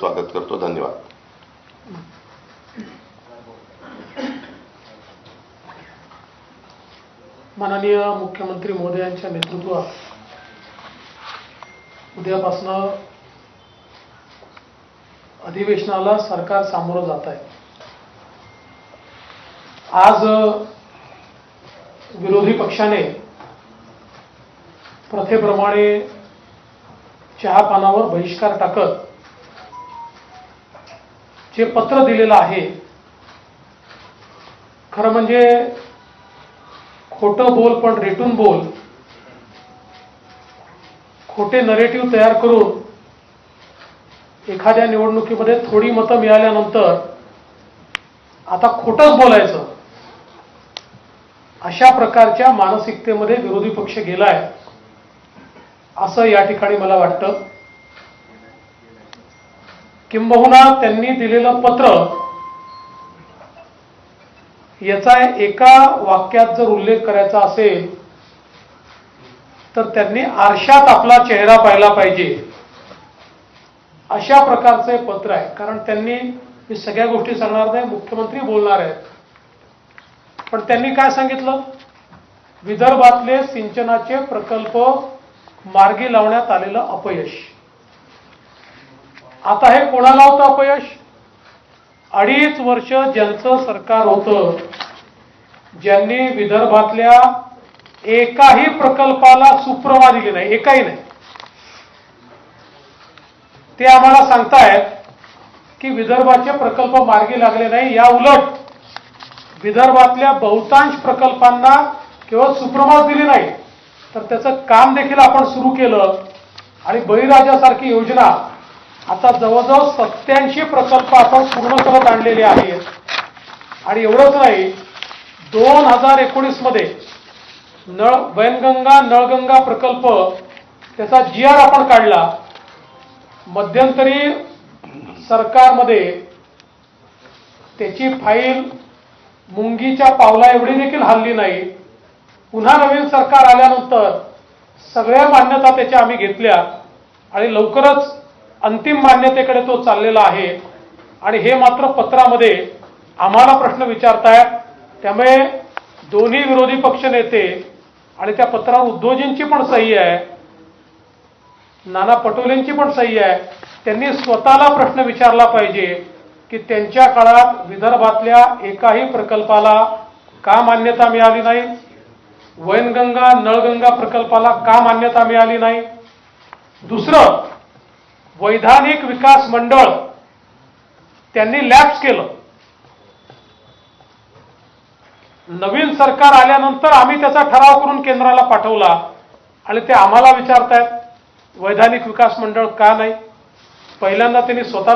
स्वागत करतो धन्यवाद. माननीय मुख्यमंत्री महोदयांच्या नेतृत्वात उद्यापासनं अधिवेशनाला सरकार सामोरं जात आहे. आज विरोधी पक्षाने प्रथेप्रमाणे चहापानावर बहिष्कार टाकत हे पत्र दिलेलं आहे खरं म्हणजे खोटं बोल पण रेटून बोल खोटे नरेटिव्ह तयार करून एखाद्या निवडणुकीमध्ये थोडी मतं मिळाल्यानंतर आता खोटंच बोलायचं. अशा प्रकारच्या मानसिकतेमध्ये विरोधी पक्ष गेलाय असं या ठिकाणी मला वाटतं. किंबहुना त्यांनी दिलेलं पत्र याचा एका वाक्यात जर उल्लेख करायचा असेल तर त्यांनी आरशात आपला चेहरा पाहिला पाहिजे. अशा प्रकारचं हे पत्र आहे. कारण त्यांनी मी सगळ्या गोष्टी सांगणार नाही मुख्यमंत्री बोलणार आहेत. पण त्यांनी काय सांगितलं? विदर्भातले सिंचनाचे प्रकल्प मार्गी लावण्यात आलेलं अपयश. आता हे कोणाला होतं अपयश? अडीच वर्ष ज्यांचं सरकार होतं ज्यांनी विदर्भातल्या एकाही प्रकल्पाला सुप्रवा दिली नाही एकाही नाही. ते आम्हाला सांगतायत की विदर्भाचे प्रकल्प मार्गी लागले नाही या उलट विदर्भातल्या बहुतांश प्रकल्पांना केवळ सुप्रभात दिली नाही तर त्याचं काम देखील आपण सुरू केलं आणि बळीराजासारखी योजना आता जवळजवळ सत्याऐंशी प्रकल्प आपण पूर्ण करत आणलेले आहेत. आणि एवढंच नाही दोन हजार एकोणीसमध्ये नळ वैनगंगा नळगंगा प्रकल्प त्याचा जी आर आपण काढला मध्यंतरी सरकारमध्ये त्याची फाईल मुंगीच्या पावला एवढी देखील हल्ली नाही. पुन्हा नवीन सरकार आल्यानंतर सगळ्या मान्यता त्याच्या आम्ही घेतल्या आणि लवकरच अंतिम मान्यतेकडे तो चाललेला आहे. आणि हे मात्र पत्रामध्ये आम्हाला प्रश्न विचारतायत. त्यामुळे दोन्ही विरोधी पक्ष नेते आणि त्या पत्रावर उद्धवजींची पण सही आहे. नाना पटोलेंची पण सही आहे. त्यांनी स्वतःला प्रश्न विचारला पाहिजे की त्यांच्या काळात विदर्भातल्या एकाही प्रकल्पाला का मान्यता मिळाली नाही? वैनगंगा नळगंगा प्रकल्पाला का मान्यता मिळाली नाही? दुसरं वैधानिक विकास मंडळ त्यांनी लॅप्स केलं. नवीन सरकार आल्यानंतर आम्ही त्याचा ठराव करून केंद्राला पाठवला आणि ते आम्हाला विचारतायत वैधानिक विकास मंडळ का नाही? पहिल्यांदा त्यांनी स्वतःला